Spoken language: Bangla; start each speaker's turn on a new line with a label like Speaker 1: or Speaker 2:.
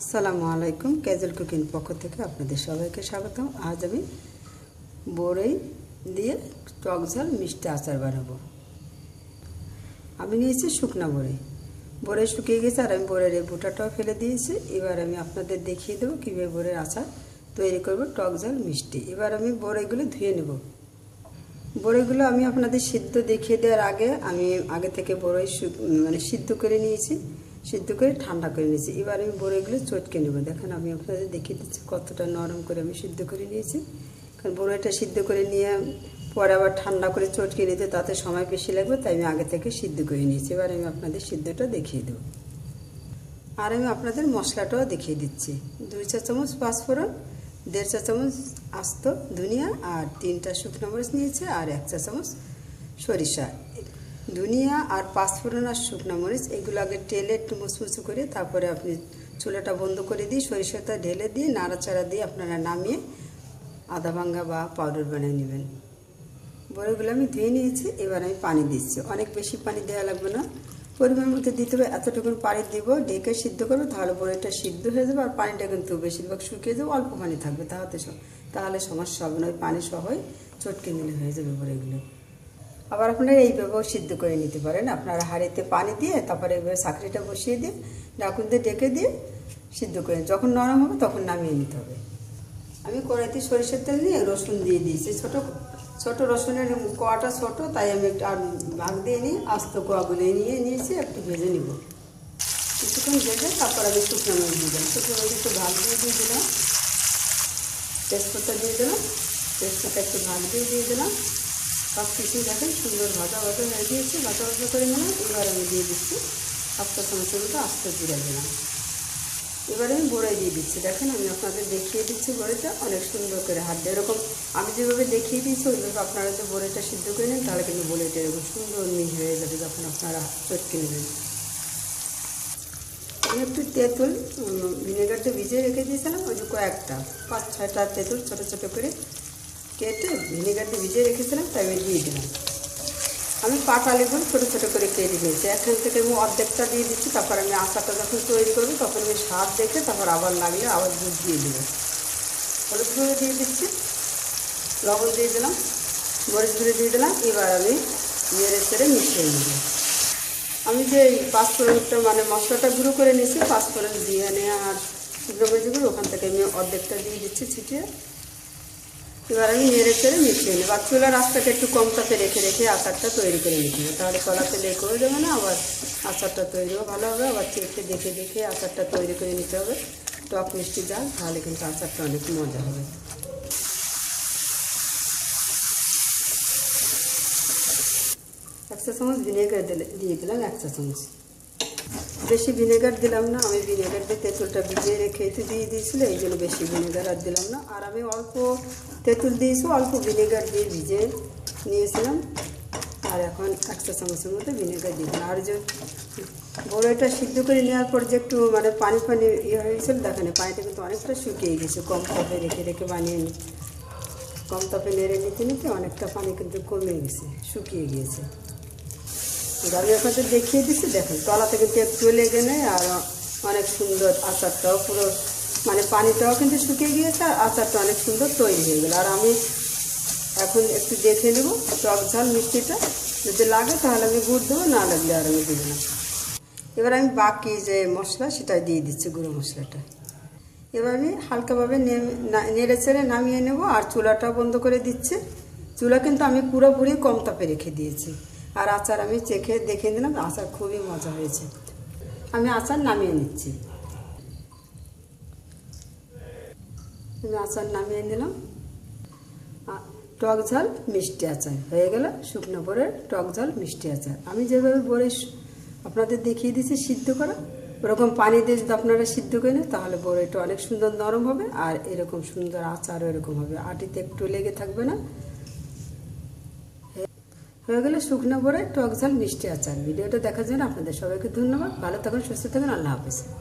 Speaker 1: আসসালামু আলাইকুম ক্যাজুয়াল কুকিং পক্ষ থেকে আপনাদের সবাইকে স্বাগতম। আজ আমি বড়ই দিয়ে টক ঝাল মিষ্টি আচার বানাবো। আমি নিয়েছি শুকনা বড়ি। বড়ে শুকিয়ে গেছে আর আমি বড়ের এই বুটাটাও ফেলে দিয়েছি। এবার আমি আপনাদের দেখিয়ে দেবো কীভাবে বড়ের আচার তৈরি করব টক ঝাল মিষ্টি। এবার আমি বড়িগুলো ধুয়ে নেব। বড়িগুলো আমি আপনাদের সিদ্ধ দেখিয়ে দেওয়ার আগে আমি আগে থেকে বড়ই মানে সিদ্ধ করে নিয়েছি, সিদ্ধ করে ঠান্ডা করে নিয়েছি। এবার আমি বড়িগুলো চটকে নেব। দেখেন আমি আপনাদের দেখিয়ে দিচ্ছি কতটা নরম করে আমি সিদ্ধ করে নিয়েছি। কারণ বড়িটা সিদ্ধ করে নিয়ে পরে আবার ঠান্ডা করে চটকে নিতে তাতে সময় বেশি লাগবে, তাই আমি আগে থেকে সিদ্ধ করে নিয়েছি। এবার আমি আপনাদের সিদ্ধটা দেখিয়ে দেবো। আর আমি আপনাদের মশলাটাও দেখিয়ে দিচ্ছি। দুই চা চামচ পাঁচফোড়ন দেড় চা চামচ আস্ত ধনিয়া আর তিনটা শুকনো মরিচ নিয়েছে আর এক চা চামচ সরিষা। ধনিয়া আর পাঁচফোড়ন আর শুকনো মরিচ, এগুলো আগে টেলে একটু মুচমুচু করে তারপরে আপনি চুলাটা বন্ধ করে দিয়ে সরিষাটা ঢেলে দিয়ে নাড়াচাড়া দিয়ে আপনারা নামিয়ে আদা ভাঙ্গা বা পাউডার বানিয়ে নেবেন। বড়গুলো আমি ধুয়ে নিয়েছি, এবার আমি পানি দিচ্ছি। অনেক বেশি পানি দেওয়া লাগবে না। পরিমাণ মতো দিতে হবে এতটুকু পানি দিব, ডেকে সিদ্ধ করবে, তাহলে বড়িটা সিদ্ধ হয়ে যাবে আর পানিটা কিন্তু বেশিরভাগ শুকিয়ে যাবে, অল্প পানি থাকবে তাহলে স- তাহলে সমস্যা হবে না, ওই পানি সহই চটকে নিলে হয়ে যাবে বড়িগুলো আবার আপনারা এইভাবেও সিদ্ধ করে নিতে পারেন, আপনারা হাঁড়িতে পানি দিয়ে তারপরে এইভাবে সাকরিটা বসিয়ে দিয়ে ডাকুন দিয়ে ডেকে দিয়ে সিদ্ধ করে, যখন নরম হবে তখন নামিয়ে নিতে হবে। আমি কড়াইতে সরিষার তেল নিয়ে রসুন দিয়ে দিয়েছি, ছোট ছোট রসুনের কোয়াটা ছোট, তাই আমি একটু আর ভাগ দিয়ে নিয়ে, আস্ত কোয়াগুলো নিয়ে, নিয়েছি, একটু ভেজে নিব। কিছুক্ষণ ভেজে তারপর আমি শুকনো মরিচ দিয়ে দিলাম। শুকনো মরিচ একটু ভাগ দিয়ে দিয়ে দিলাম। তেজপাতা দিয়ে দিলাম। তেজপাতা একটু ভাগ দিয়ে দিয়ে দিলাম। সব কিছুই দেখেন সুন্দর ভাজা ভাজা হয়ে গিয়েছে। ভাজা ভাজা করে নিলাম। এবার আমি দিয়ে দিচ্ছি চামচের মতো আস্তে জিরা দিলাম। এবারে আমি বড়াই দিয়ে দিচ্ছি। দেখেন, আমি আপনাদের দেখিয়ে দিচ্ছি বড়িটা অনেক সুন্দর করে হাত দিয়ে। এরকম আমি যেভাবে দেখিয়ে দিয়েছি, ওইভাবে আপনারা যদি বড়িটা সিদ্ধ করে নেন, তাহলে কিন্তু বড়িটা এরকম সুন্দর মিহি হয়ে যাবে যখন আপনারা চটকে নেবেন। আমি একটু তেঁতুল ভিনেগারটা ভিজিয়ে রেখে দিয়েছিলাম, ওই যে কয়েকটা, পাঁচ ছয়টা তেঁতুল ছোটো ছোটো করে কেটে ভিনেগারটা ভিজিয়ে রেখেছিলাম, তাই দিয়ে দিলাম। আমি পাটা লেবু ছোটো ছোটো করে কেটে নিয়েছি। এখান থেকে আমি অর্ধেকটা দিয়ে দিচ্ছি, তারপর আমি আচারটা যখন তৈরি করব তখন আমি স্বাদ দেখে তারপর আবার লাগলে আবার দুধ দিয়ে দেবো। হলুদ গুঁড়ো দিয়ে দিচ্ছি, লবণ দিয়ে দিলাম, মরিচ গুঁড়ো দিয়ে দিলাম, এবার আমি নেড়ে চেড়ে মিশিয়ে নেব। আমি যে পাঁচফোড়নটা মানে মশলাটা গুঁড়ো করে নিয়েছি, পাঁচফোড়ন দিয়ে নিয়ে আর শুকনো মরিচগুলো ওখান থেকে আমি অর্ধেকটা দিয়ে দিচ্ছি ছিটিয়ে। এবার আমি নেড়ে চেড়ে মিশিয়ে নেব। আর চুলার আঁচটাকে একটু কম তাপে রেখে রেখে আচারটা তৈরি করে নিতে হবে। তাহলে কলাতে হয়ে যাবে না, আবার আচারটা তৈরিও ভালো হবে, আবার চেখে দেখে দেখে আচারটা তৈরি করে নিতে হবে। টক মিষ্টি জাল তাহলে কিন্তু আচারটা অনেক মজা হবে। এক চা চামচ ভিনেগার দিলে, দিয়ে দিলাম এক চা চামচ। বেশি ভিনেগার দিলাম না, আমি ভিনেগার দিয়ে তেঁতুলটা ভিজিয়ে রেখে তো দিয়ে দিয়েছিল, এই জন্য বেশি ভিনেগার আর দিলাম না। আর আমি অল্প তেঁতুল দিয়েছি, অল্প ভিনেগার দিয়ে ভিজে নিয়েছিলাম। আর এখন একটা চামচের মতো ভিনেগার দিলাম। আর যে বড়টা সিদ্ধ করে নেওয়ার পর যে একটু মানে পানি পানি ইয়ে হয়েছিল, দেখেন পানিটা কিন্তু অনেকটা শুকিয়ে গেছে, কম তাপে রেখে রেখে বানিয়ে নি কম তাপে নেড়ে নিতে নিতে অনেকটা পানি কিন্তু কমে গেছে, শুকিয়ে গিয়েছে। আমি আপনাদের দেখিয়ে দিচ্ছি দেখুন তলাতে কিন্তু একটু লেগে নেই আর অনেক সুন্দর আচারটাও পুরো মানে পানিটাও কিন্তু শুকিয়ে গিয়েছে আর আচারটা অনেক সুন্দর তৈরি হয়ে গেল। আর আমি এখন একটু দেখে নেব টক ঝাল মিষ্টিটা। যদি লাগে তাহলে আমি গুড় দেবো, না লাগলে আর আমি দেবো না। এবার আমি বাকি যে মশলা সেটা দিয়ে দিচ্ছি গুঁড়ো মশলাটা। এবার আমি হালকাভাবে নেড়ে চেড়ে নামিয়ে নেব আর চুলাটা বন্ধ করে দিচ্ছে। চুলা কিন্তু আমি পুরোপুরি কম তাপে রেখে দিয়েছি। আর আচার আমি চেখে দেখে নিলাম, আচার খুবই মজা হয়েছে। আমি আচার নামিয়ে নিচ্ছি। আমি আচার নামিয়ে নিলাম। টক ঝাল, মিষ্টি আচার। হয়ে গেল শুকনো পরের টক ঝাল, মিষ্টি আচার। আমি যেভাবে বড়ি আপনাদের দেখিয়ে দিয়েছি সিদ্ধ করা। ওরকম পানি দিয়ে যদি আপনারা সিদ্ধ করে নেন, তাহলে বড়িটা অনেক সুন্দর নরম হবে, আর এরকম সুন্দর আচারও এরকম হবে। আটিতে একটু লেগে থাকবে না। হয়ে গেলে শুকনো বড়ে টক ঝাল, মিষ্টি আচার। ভিডিওটা দেখার জন্য আপনাদের সবাইকে ধন্যবাদ। ভালো থাকুন, সুস্থ থাকুন, আল্লাহ হাফিজ।